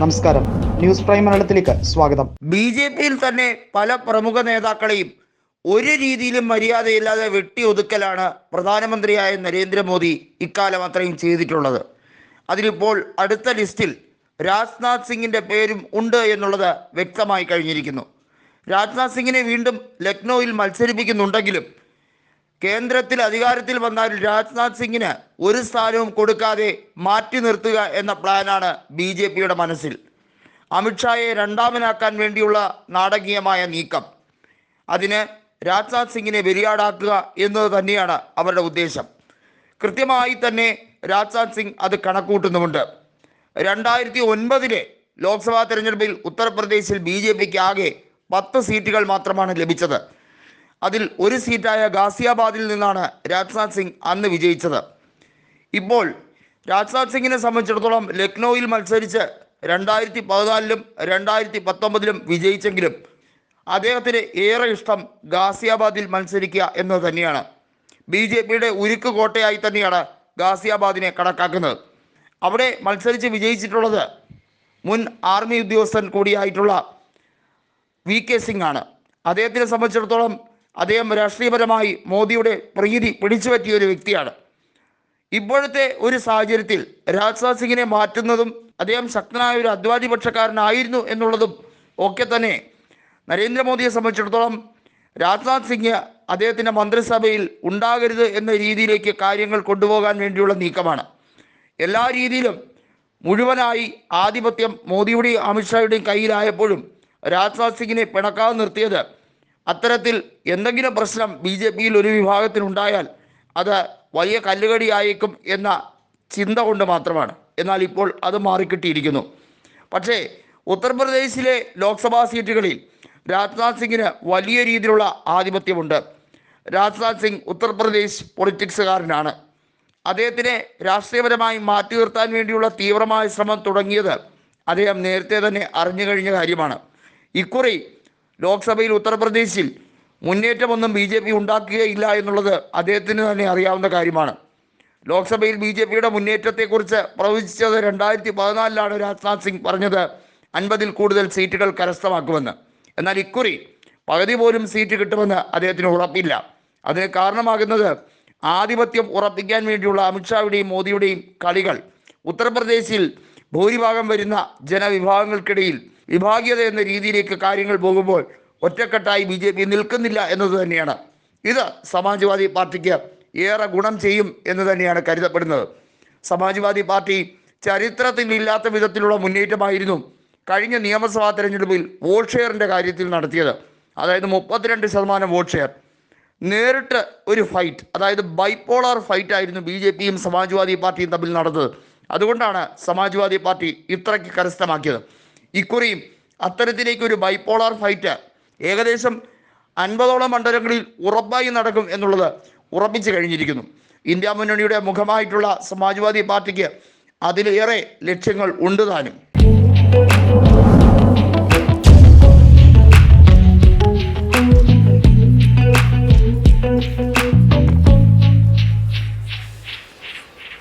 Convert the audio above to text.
നമസ്കാരം. News prime മലയാളത്തിലേക്ക് സ്വാഗതം. ബി ജെ പിയിൽ തന്നെ പല പ്രമുഖ നേതാക്കളെയും ഒരു രീതിയിലും മര്യാദയില്ലാതെ വെട്ടി ഒതുക്കലാണ് പ്രധാനമന്ത്രിയായ നരേന്ദ്രമോദി ഇക്കാലം അത്രയും ചെയ്തിട്ടുള്ളത്. അതിലിപ്പോൾ അടുത്ത ലിസ്റ്റിൽ രാജ്നാഥ് സിംഗിന്റെ പേരും ഉണ്ട് എന്നുള്ളത് വ്യക്തമായി കഴിഞ്ഞിരിക്കുന്നു. രാജ്നാഥ് സിംഗിനെ വീണ്ടും ലക്നൌവിൽ മത്സരിപ്പിക്കുന്നുണ്ടെങ്കിലും കേന്ദ്രത്തിൽ അധികാരത്തിൽ വന്നാൽ രാജ്നാഥ് സിംഗിന് ഒരു സ്ഥാനവും കൊടുക്കാതെ മാറ്റി നിർത്തുക എന്ന പ്ലാനാണ് ബി ജെ പിയുടെ മനസ്സിൽ. അമിത്ഷായെ രണ്ടാമനാക്കാൻ വേണ്ടിയുള്ള നാടകീയമായ നീക്കം. അതിന് രാജ്നാഥ് സിംഗിനെ ബലിയാടാക്കുക എന്നത് തന്നെയാണ് അവരുടെ ഉദ്ദേശം. കൃത്യമായി തന്നെ രാജ്നാഥ് സിംഗ് അത് കണക്കൂട്ടുന്നുമുണ്ട് രണ്ടായിരത്തി ഒൻപതിലെ ലോക്സഭാ തെരഞ്ഞെടുപ്പിൽ ഉത്തർപ്രദേശിൽ ബി ജെ പിക്ക് ആകെ പത്ത് സീറ്റുകൾ മാത്രമാണ് ലഭിച്ചത്. അതിൽ ഒരു സീറ്റായ ഗാസിയാബാദിൽ നിന്നാണ് രാജ്നാഥ് സിംഗ് അന്ന് വിജയിച്ചത്. ഇപ്പോൾ രാജ്നാഥ് സിംഗിനെ സംബന്ധിച്ചിടത്തോളം ലക്നൌവിൽ മത്സരിച്ച് രണ്ടായിരത്തി പതിനാലിലും രണ്ടായിരത്തി പത്തൊമ്പതിലും വിജയിച്ചെങ്കിലും അദ്ദേഹത്തിന് ഏറെ ഇഷ്ടം ഗാസിയാബാദിൽ മത്സരിക്കുക എന്നത് തന്നെയാണ്. ബി ജെ പിയുടെ ഉരുക്ക് കോട്ടയായി തന്നെയാണ് ഗാസിയാബാദിനെ കണക്കാക്കുന്നത്. അവിടെ മത്സരിച്ച് വിജയിച്ചിട്ടുള്ളത് മുൻ ആർമി ഉദ്യോഗസ്ഥൻ കൂടിയായിട്ടുള്ള വി കെ സിംഗ് ആണ് അദ്ദേഹത്തിനെ സംബന്ധിച്ചിടത്തോളം അദ്ദേഹം രാഷ്ട്രീയപരമായി മോദിയുടെ പ്രീതി പിടിച്ചു പറ്റിയ ഒരു വ്യക്തിയാണ്. ഇപ്പോഴത്തെ ഒരു സാഹചര്യത്തിൽ രാജ്നാഥ് സിംഗിനെ മാറ്റുന്നതും അദ്ദേഹം ശക്തനായ ഒരു അദ്വാദി പക്ഷക്കാരനായിരുന്നു എന്നുള്ളതും ഒക്കെ തന്നെ നരേന്ദ്രമോദിയെ സംബന്ധിച്ചിടത്തോളം രാജ്നാഥ് സിംഗ് അദ്ദേഹത്തിന്റെ മന്ത്രിസഭയിൽ ഉണ്ടാകരുത് എന്ന രീതിയിലേക്ക് കാര്യങ്ങൾ കൊണ്ടുപോകാൻ വേണ്ടിയുള്ള നീക്കമാണ്. എല്ലാ രീതിയിലും മുഴുവനായി ആധിപത്യം മോദിയുടെയും അമിത്ഷായുടെയും കയ്യിലായപ്പോഴും രാജ്നാഥ് സിംഗിനെ പിണക്കാതെ നിർത്തിയത് അത്തരത്തിൽ എന്തെങ്കിലും പ്രശ്നം ബി ജെ പിയിൽ ഒരു വിഭാഗത്തിനുണ്ടായാൽ അത് വലിയ കല്ലുകടിയായേക്കും എന്ന ചിന്ത കൊണ്ട് മാത്രമാണ്. എന്നാൽ ഇപ്പോൾ അത് മാറിക്കിട്ടിയിരിക്കുന്നു. പക്ഷേ ഉത്തർപ്രദേശിലെ ലോക്സഭാ സീറ്റുകളിൽ രാജ്നാഥ് സിംഗിന് വലിയ രീതിയിലുള്ള ആധിപത്യമുണ്ട്. രാജ്നാഥ് സിംഗ് ഉത്തർപ്രദേശ് പൊളിറ്റിക്സുകാരനാണ്. അദ്ദേഹത്തിനെ രാഷ്ട്രീയപരമായി മാറ്റി നിർത്താൻ വേണ്ടിയുള്ള തീവ്രമായ ശ്രമം തുടങ്ങിയത് അദ്ദേഹം നേരത്തെ തന്നെ അറിഞ്ഞു കഴിഞ്ഞ കാര്യമാണ്. ഇക്കുറി ലോക്സഭയിൽ ഉത്തർപ്രദേശിൽ മുന്നേറ്റമൊന്നും ബി ജെ പി ഉണ്ടാക്കുകയില്ല എന്നുള്ളത് അദ്ദേഹത്തിന് തന്നെ അറിയാവുന്ന കാര്യമാണ്. ലോക്സഭയിൽ ബി ജെ പിയുടെ മുന്നേറ്റത്തെക്കുറിച്ച് പ്രവചിച്ചത് രണ്ടായിരത്തി പതിനാലിലാണ് രാജ്നാഥ് സിംഗ് പറഞ്ഞത് അൻപതിൽ കൂടുതൽ സീറ്റുകൾ കരസ്ഥമാക്കുമെന്ന്. എന്നാൽ ഇക്കുറി പകുതി പോലും സീറ്റ് കിട്ടുമെന്ന് അദ്ദേഹത്തിന് ഉറപ്പില്ല. അതിന് കാരണമാകുന്നത് ആധിപത്യം ഉറപ്പിക്കാൻ വേണ്ടിയുള്ള അമിത്ഷായുടെയും മോദിയുടെയും കളികൾ. ഉത്തർപ്രദേശിൽ ഭൂരിഭാഗം വരുന്ന ജനവിഭാഗങ്ങൾക്കിടയിൽ വിഭാഗീയത എന്ന രീതിയിലേക്ക് കാര്യങ്ങൾ പോകുമ്പോൾ ഒറ്റക്കെട്ടായി ബി ജെ പി നിൽക്കുന്നില്ല എന്നത് തന്നെയാണ്. ഇത് സമാജ്വാദി പാർട്ടിക്ക് ഏറെ ഗുണം ചെയ്യും എന്ന് തന്നെയാണ് കരുതപ്പെടുന്നത്. സമാജ്വാദി പാർട്ടി ചരിത്രത്തിൽ ഇല്ലാത്ത വിധത്തിലുള്ള മുന്നേറ്റമായിരുന്നു കഴിഞ്ഞ നിയമസഭാ തെരഞ്ഞെടുപ്പിൽ വോട്ട് ഷെയറിന്റെ കാര്യത്തിൽ നടത്തിയത്. അതായത് മുപ്പത്തിരണ്ട് ശതമാനം വോട്ട് ഷെയർ. നേരിട്ട് ഒരു ഫൈറ്റ് അതായത് ബൈപ്പോളാർ ഫൈറ്റ് ആയിരുന്നു ബി ജെ പിയും സമാജ്വാദി പാർട്ടിയും തമ്മിൽ നടന്നത്. അതുകൊണ്ടാണ് സമാജ്വാദി പാർട്ടി ഇത്രയ്ക്ക് കരസ്ഥമാക്കിയത്. ഇക്കുറിയും അത്തരത്തിലേക്ക് ഒരു ബൈപ്പോളാർ ഫൈറ്റ് ഏകദേശം അൻപതോളം മണ്ഡലങ്ങളിൽ ഉറപ്പായി നടക്കും എന്നുള്ളത് ഉറപ്പിച്ചു കഴിഞ്ഞിരിക്കുന്നു. ഇന്ത്യ മുന്നണിയുടെ മുഖമായിട്ടുള്ള സമാജ്വാദി പാർട്ടിക്ക് അതിലേറെ ലക്ഷ്യങ്ങൾ ഉണ്ട് താനും.